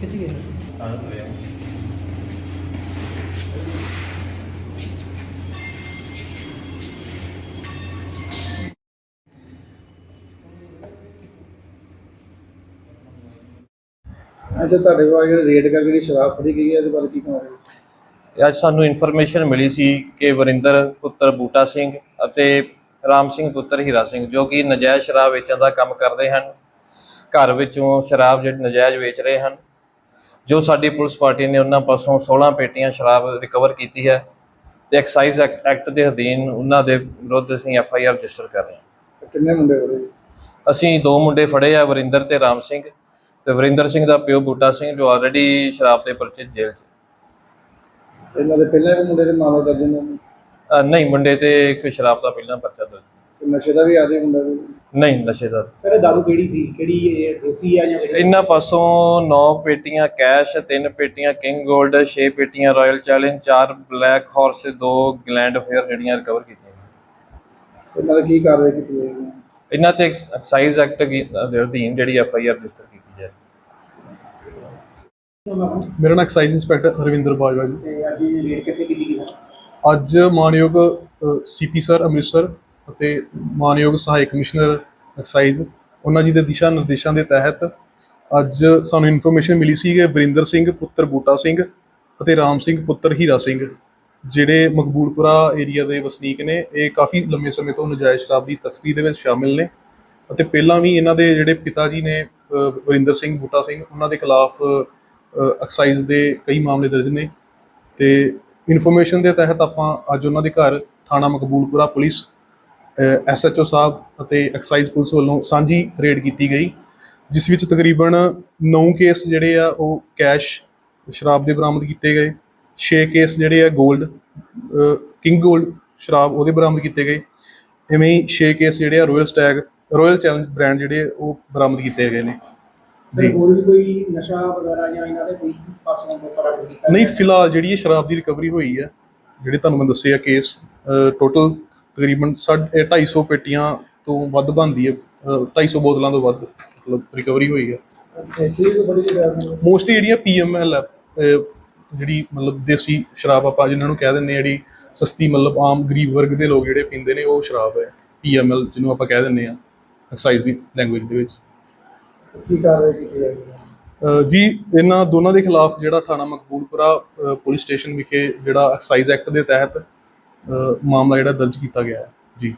ਖਿੱਚ ਅੱਛਾ, ਤੁਹਾਡੇ ਕੋਲ ਜਿਹੜੇ ਰੇਡ ਕਰਕੇ ਜਿਹੜੀ ਸ਼ਰਾਬ ਫੜੀ ਗਈ ਹੈ, ਇਹਦੇ ਬਾਰੇ ਕੀ ਕਹੋਗੇ ਅੱਜ ਸਾਨੂੰ ਇਨਫੋਰਮੇਸ਼ਨ ਮਿਲੀ ਸੀ ਕਿ ਵਰਿੰਦਰ ਪੁੱਤਰ ਬੂਟਾ ਸਿੰਘ ਅਤੇ ਰਾਮ ਸਿੰਘ ਪੁੱਤਰ ਹੀਰਾ ਸਿੰਘ ਜੋ ਕਿ ਨਜਾਇਜ਼ ਸ਼ਰਾਬ ਵੇਚਣ ਦਾ ਕੰਮ ਕਰਦੇ ਹਨ। ਘਰ ਵਿੱਚੋਂ ਸ਼ਰਾਬ ਜਿਹੜੀ ਨਜਾਇਜ਼ ਵੇਚ ਰਹੇ ਹਨ ਜੋ ਸਾਡੀ ਪੁਲਿਸ ਪਾਰਟੀ ਨੇ ਉਹਨਾਂ ਪਾਸੋਂ 16 ਪੇਟੀਆਂ ਸ਼ਰਾਬ ਰਿਕਵਰ ਕੀਤੀ ਹੈ ਤੇ ਐਕਸਾਈਜ਼ ਐਕ- ਐਕਟ ਦੇ ਅਧੀਨ ਉਹਨਾਂ ਦੇ ਵਿਰੁੱਧ ਅਸੀਂ ਐਫ ਆਈ ਆਰ ਰਜਿਸਟਰ ਕਰ ਰਹੇ ਹਾਂ। ਕਿੰਨੇ ਮੁੰਡੇ ਫੜੇ? ਅਸੀਂ ਦੋ ਮੁੰਡੇ ਫੜੇ ਆ ਵਰਿੰਦਰ ਤੇ ਰਾਮ ਸਿੰਘ ਤੇ ਵਰਿੰਦਰ ਸਿੰਘ ਦਾ ਪਿਓ ਬੂਟਾ ਸਿੰਘ ਜੋ ਆਲਰੇਡੀ ਸ਼ਰਾਬ ਦੇ ਪਰਚੇ ਜੇਲ੍ਹ 'ਚ। ਇਹਨਾਂ ਦੇ ਪਹਿਲਾਂ ਇੱਕ ਮੁੰਡੇ ਦੇ ਮਾਮਲਾ ਦਰਜ ਨਹੀਂ ਮੁੰਡੇ ਤੇ ਕੋਈ ਸ਼ਰਾਬ ਦਾ ਪਹਿਲਾਂ ਪਰਚਾ ਨਸ਼ੇ ਦਾ ਵੀ ਆਦੀ ਮੁੰਡਾ ਵੀ? ਨਹੀਂ ਨਸ਼ੇ ਦਾ। ਸਰ ਇਹ ਦਾਰੂ ਕਿਹੜੀ ਸੀ? ਕਿਹੜੀ ਇਹ ਦੇਸੀ ਆ ਜਾਂ ਇਹਨਾਂ ਪਾਸੋਂ 9 ਪੇਟੀਆਂ ਕੈਸ਼ 3 ਪੇਟੀਆਂ ਕਿੰਗ 골ਡ 6 ਪੇਟੀਆਂ ਰਾਇਲ ਚੈਲੰਜ 4 ਬਲੈਕ ਹਾਰਸ 2 ਗਲੈਂਡ ਫੇਅਰ ਜਿਹੜੀਆਂ ਰਿਕਵਰ ਕੀਤੀਆਂ ਇਹਨਾਂ ਦੀ ਕੀ ਕਾਰਵਾਈ ਕੀਤੀ ਜਾਏਗੀ ਇਹਨਾਂ ਤੇ ਐਕਸਾਈਜ਼ ਐਕਟ ਦੇ ਅਧੀਨ ਜਿਹੜੀ ਐਫ ਆਈ ਆਰ ਰਜਿਸਟਰ ਕੀਤੀ ਜਾਏ। ਮੇਰਾ ਨਾਮ ਐਕਸਾਈਜ਼ ਇੰਸਪੈਕਟਰ ਰਵਿੰਦਰ ਬਾਜਵਾ ਜੀ। ਅੱਜ ਮਾਨਯੋਗ ਸੀਪੀ ਸਰ ਅੰਮ੍ਰਿਤਸਰ ਅਤੇ ਮਾਨਯੋਗ ਸਹਾਇਕ ਕਮਿਸ਼ਨਰ ਐਕਸਾਈਜ਼, ਉਹਨਾਂ ਜੀ ਦੇ ਦਿਸ਼ਾ ਨਿਰਦੇਸ਼ਾਂ ਦੇ ਤਹਿਤ ਅੱਜ ਸਾਨੂੰ ਇਨਫੋਰਮੇਸ਼ਨ ਮਿਲੀ ਸੀ ਕਿ ਵਰਿੰਦਰ ਸਿੰਘ, ਪੁੱਤਰ ਬੂਟਾ ਸਿੰਘ ਅਤੇ ਰਾਮ ਸਿੰਘ, ਪੁੱਤਰ ਹੀਰਾ ਸਿੰਘ, ਜਿਹੜੇ ਮਕਬੂਲਪੁਰਾ ਏਰੀਆ ਦੇ ਵਸਨੀਕ ਨੇ, ਇਹ ਕਾਫੀ ਲੰਮੇ ਸਮੇਂ ਤੋਂ ਨਜਾਇਜ਼ ਸ਼ਰਾਬ ਦੀ ਤਸਕਰੀ ਦੇ ਵਿੱਚ ਸ਼ਾਮਿਲ ਨੇ ਅਤੇ ਪਹਿਲਾਂ ਵੀ ਇਹਨਾਂ ਦੇ ਜਿਹੜੇ ਪਿਤਾ ਜੀ ਨੇ ਵਰਿੰਦਰ ਸਿੰਘ, ਬੂਟਾ ਸਿੰਘ, ਉਹਨਾਂ ਦੇ ਖਿਲਾਫ ਐਕਸਾਈਜ਼ ਦੇ ਕਈ ਮਾਮਲੇ ਦਰਜ ਨੇ ਤੇ ਇਨਫੋਰਮੇਸ਼ਨ ਦੇ ਤਹਿਤ ਆਪਾਂ ਅੱਜ ਉਹਨਾਂ ਦੇ ਘਰ ਥਾਣਾ ਮਕਬੂਲਪੁਰਾ ਪੁਲਿਸ ਐਸਐਚਓ ਸਾਹਿਬ ਅਤੇ ਐਕਸਾਈਜ਼ ਪੁਲਿਸ ਵੱਲੋਂ ਸਾਂਝੀ ਰੇਡ ਕੀਤੀ ਗਈ ਜਿਸ ਵਿੱਚ ਤਕਰੀਬਨ 9 ਕੇਸ ਜਿਹੜੇ ਆ ਉਹ ਕੈਸ਼ ਸ਼ਰਾਬ ਦੇ ਬਰਾਮਦ ਕੀਤੇ ਗਏ 6 ਕੇਸ ਜਿਹੜੇ ਆ 골ਡ ਕਿੰਗ 골ਡ ਸ਼ਰਾਬ ਉਹਦੇ ਬਰਾਮਦ ਕੀਤੇ ਗਏ ਐਵੇਂ ਹੀ 6 ਕੇਸ ਜਿਹੜੇ ਆ royal stag royal challenge brand ਜਿਹੜੇ ਉਹ ਬਰਾਮਦ ਕੀਤੇ ਗਏ ਨੇ। ਹੋਰ ਵੀ ਕੋਈ ਨਸ਼ਾ ਵਗੈਰਾ ਜਾਂ ਇਹਨਾਂ ਦੇ ਕੋਈ ਪਾਸੋਂ ਪਤਾ ਕੀਤਾ ਨਹੀਂ ਫਿਲਹਾਲ ਜਿਹੜੀ ਇਹ ਸ਼ਰਾਬ ਦੀ ਰਿਕਵਰੀ ਹੋਈ ਹੈ ਜਿਹੜੇ ਤੁਹਾਨੂੰ ਮੈਂ ਦੱਸੇ ਆ ਕੇਸ ਟੋਟਲ ਤਕਰੀਬਨ ਸਾਢੇ- 250 ਪੇਟੀਆਂ ਤੋਂ ਵੱਧ ਬਣਦੀ ਹੈ ਅ, 250 ਬੋਤਲਾਂ ਤੋਂ ਵੱਧ ਮਤਲਬ ਰਿਕਵਰੀ ਹੋਈ ਹੈ। ਮੋਸਟਲੀ ਜਿਹੜੀਆਂ ਪੀਐਮਐਲ ਜਿਹੜੀ ਮਤਲਬ ਦੇਸੀ ਸ਼ਰਾਬ ਆਪਾਂ ਜਿਨ੍ਹਾਂ ਨੂੰ ਕਹਿ ਦਿੰਦੇ ਜਿਹੜੀ ਸਸਤੀ ਮਤਲਬ ਆਮ ਗਰੀਬ ਵਰਗ ਦੇ ਲੋਕ ਜਿਹੜੇ ਪੀਂਦੇ ਨੇ ਉਹ ਸ਼ਰਾਬ ਹੈ ਪੀਐਮਐਲ ਜਿਹਨੂੰ ਆਪਾਂ ਕਹਿ ਦਿੰਦੇ ਆ ਐਕਸਾਈਜ਼ ਦੀ ਲੈਂਗੁਏਜ ਦੇ ਵਿੱਚ। ਕੀ ਕਾਰਵਾਈ ਕੀਤੀ ਜਾਏਗੀ ਜੀ ਇਹਨਾਂ ਦੋਨਾਂ ਦੇ ਖਿਲਾਫ ਜਿਹੜਾ ਥਾਣਾ ਮਕਬੂਲਪੁਰਾ ਪੁਲਿਸ ਸਟੇਸ਼ਨ ਵਿਖੇ ਜਿਹੜਾ ਐਕਸਾਈਜ਼ ਐਕਟ ਦੇ ਤਹਿਤ ਮਾਮਲਾ ਜਿਹੜਾ ਦਰਜ ਕੀਤਾ ਗਿਆ ਹੈ। ਜੀ।